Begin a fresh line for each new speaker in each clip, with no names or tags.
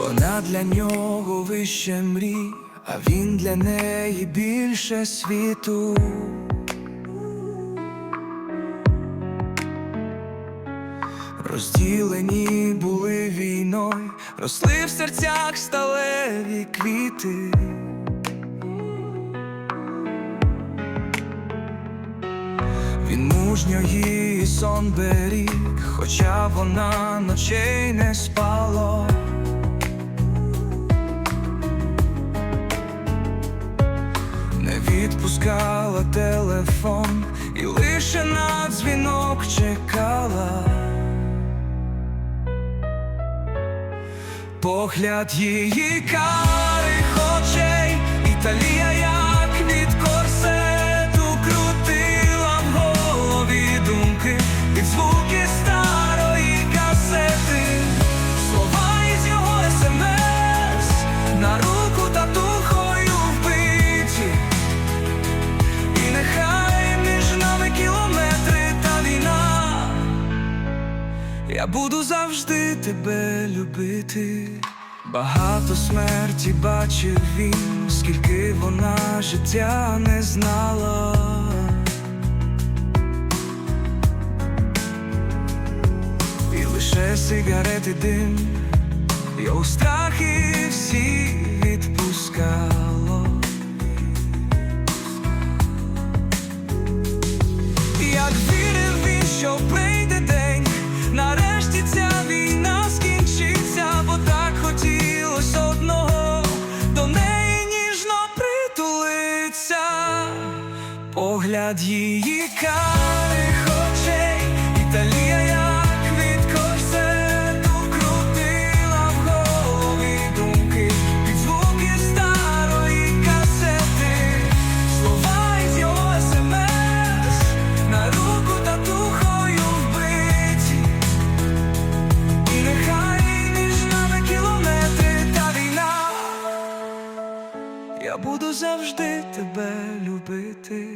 Вона для нього вище мрій, а він для неї більше світу. Розділені були війною, росли в серцях сталеві квіти. Він мужньо її сон беріг, хоча вона ночей не спала. Відпускала телефон і лише на дзвінок чекала. Погляд її карих Я буду завжди тебе любити. Багато смерті бачив він, скільки вона життя не знала. І лише сигарети дим, його страхи всі відпускало. Погляд її карих очей, Італія, як від корсету крутила в голові думки під звуки старої касети, слова із його смс на руку татухою вбиті, і нехай між нами кілометри та війна. Я буду завжди тебе любити.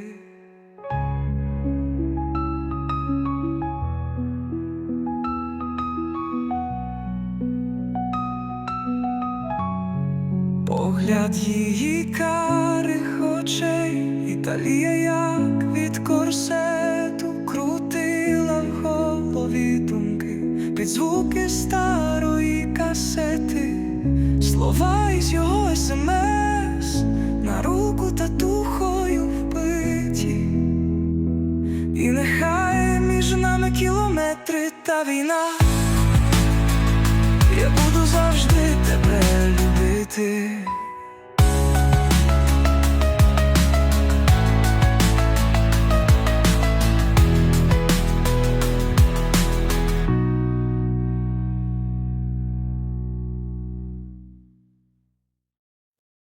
Погляд її карих очей, Італія, як від корсету, крутила в голові думки під звуки старої касети, слова із його смс на руку татухою вбиті, і нехай між нами кілометри та війна.